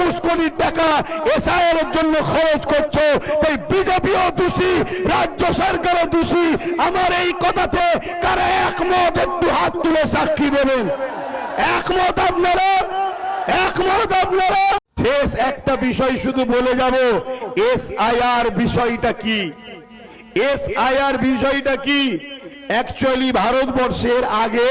একুশ কোটি টাকা এসআইয়ের জন্য খরচ করছ। তাই বিজেপিও দোষী, রাজ্য সরকারও দোষী। আমার এই কথাতে কারা একমত? একটু হাত তুলে সাক্ষী দেবেন একমত আপনারা? একমত আপনারা? শেষ একটা বিষয় শুধু বলে যাব। এসআইআর বিষয়টা কি? এসআইআর বিষয়টা কি? অ্যাকচুয়ালি ভারতবর্ষের আগে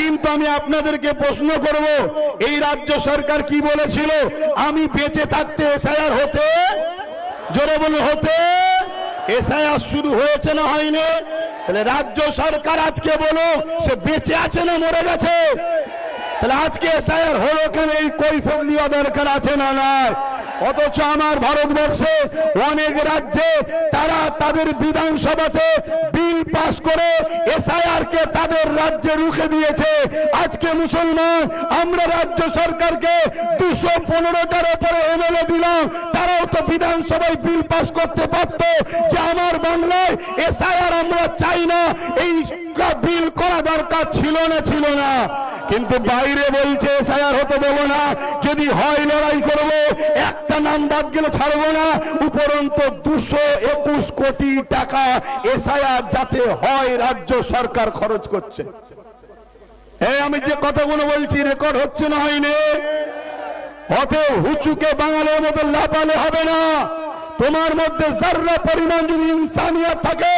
কিন্তু আমি আপনাদেরকে প্রশ্ন করব, এই রাজ্য সরকার কি বলেছিল? আমি বেঁচে থাকতে এসআইআর হতে, জোরে বলুন, হতে, এসআইআর শুরু হয়েছে না হয়নি? তাহলে রাজ্য সরকার আজকে বলো, সে বেঁচে আছে না মরে গেছে? তাহলে আজকে এসআইআর হলো কেন? এই কৈফল দেওয়া দরকার আছে না নয় অথচ আমার ভারতবর্ষে অনেক রাজ্যে তারা তাদের বিধানসভাতে বিল পাস করে এসআইআর কে তাদের রাজ্যে রুখে দিয়েছে। আজকে মুসলমান, আমরা রাজ্য সরকারকে দুশো পনেরোটার উপরে এমএলএ দিলাম। তারাও তো বিধানসভায় বিল পাস করতে পারত যে আমার বাংলায় এসআইআর আমরা চাই না। এই বিল করা দরকার ছিল না ছিল না। কিন্তু বাইরে বলছে, এসআইআর হতে দেবো না। যদি হয় লড়াই করব একটা নাম বাদ গেলে ছাড়বো না। উপরন্ত দুশো একুশ কোটি টাকা এসআইআর যাতে হয় রাজ্য সরকার খরচ করছে। এই আমি যে কথাগুলো বলছি রেকর্ড হচ্ছে না হয়নি। অতএব হুচুকে বাঙালির মতো লাপালে হবে না। তোমার মধ্যে যার্রা পরিমাণ যদি ইনসানিয়াত থাকে,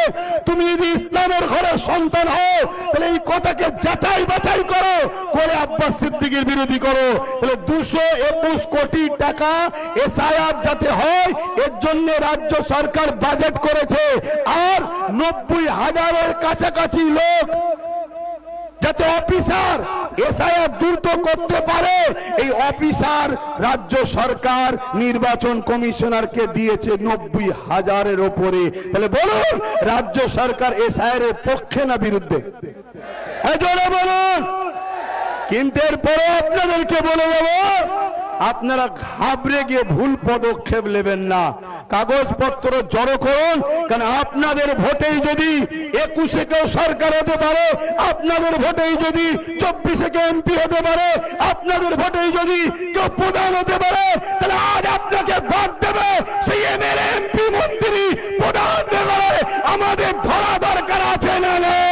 তুমি যদি ইসলামের ঘরের সন্তান হও, তাহলে এই কথাকে যাচাই বাছাই করো করে আব্বাস সিদ্দিকের বিরোধী করো। তাহলে দুশো একুশ কোটি টাকা এসআইআর যাতে হয়, এর জন্য রাজ্য সরকার বাজেট করেছে। আর নব্বই হাজারের কাছাকাছি লোক যাতে অফিসার এসআইআর দ্রুত করতে পারে, এই অফিসার রাজ্য সরকার নির্বাচন কমিশনারকে দিয়েছে নব্বই হাজারের ওপরে। তাহলে বলুন, রাজ্য সরকার এসআইআর এর পক্ষে না বিরুদ্ধে? বলুন। কিন্তু এরপরে আপনাদেরকে বলে দেব আপনারা ঘাবড়ে গিয়ে ভুল পদক্ষেপ নেবেন না। কাগজপত্র জড়ো করুন, কারণ আপনাদের ভোটেই যদি একুশে কেউ সরকার হতে পারে, আপনাদের ভোটেই যদি চব্বিশে কেউ এমপি হতে পারে, আপনাদের ভোটেই যদি কেউ প্রধান হতে পারে, তাহলে আজ আপনাকে বাদ দেবে সেই এমএলএ, এমপি, মন্ত্রী প্রধান দেবে আমাদের ধরা দরকার আছে না নেই?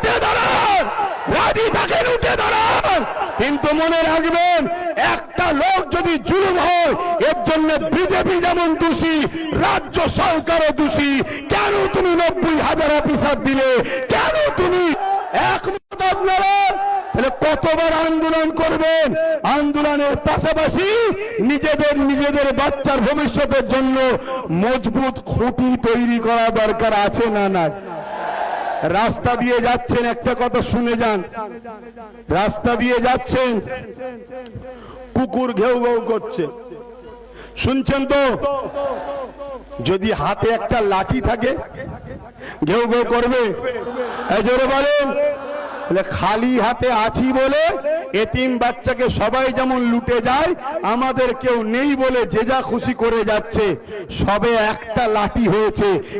রাজি থাকেন উঠে দাঁড়ান। কিন্তু মনে রাখবেন, একটা লোক যদি জুলুম হয়, এর জন্য বিজেপি যেমন দোষী, রাজ্য সরকারও দোষী। কেন তুমি নব্বই হাজার অফিসার দিলে? কেন তুমি একমত আপনারা? তাহলে কতবার আন্দোলন করবেন? আন্দোলনের পাশাপাশি নিজেদের নিজেদের বাচ্চার ভবিষ্যতের জন্য মজবুত খুঁটি তৈরি করা দরকার আছে না না রাস্তা দিয়ে যাচ্ছেন, একটা কথা শুনে যান। রাস্তা দিয়ে যাচ্ছেন, কুকুর ঘেউ ঘেউ করছে। শুনছেন তো? যদি হাতে একটা লাঠি থাকে, ঘেউ ঘেউ করবে। জোরে বলেন। খালি হাতে আছি বলে এতিম বাচ্চাকে সবাই যেমন লুটে যায়, আমাদের কেউ নেই বলে যে যা খুশি করে যাচ্ছে, সবে একটা লাঠি হয়েছে।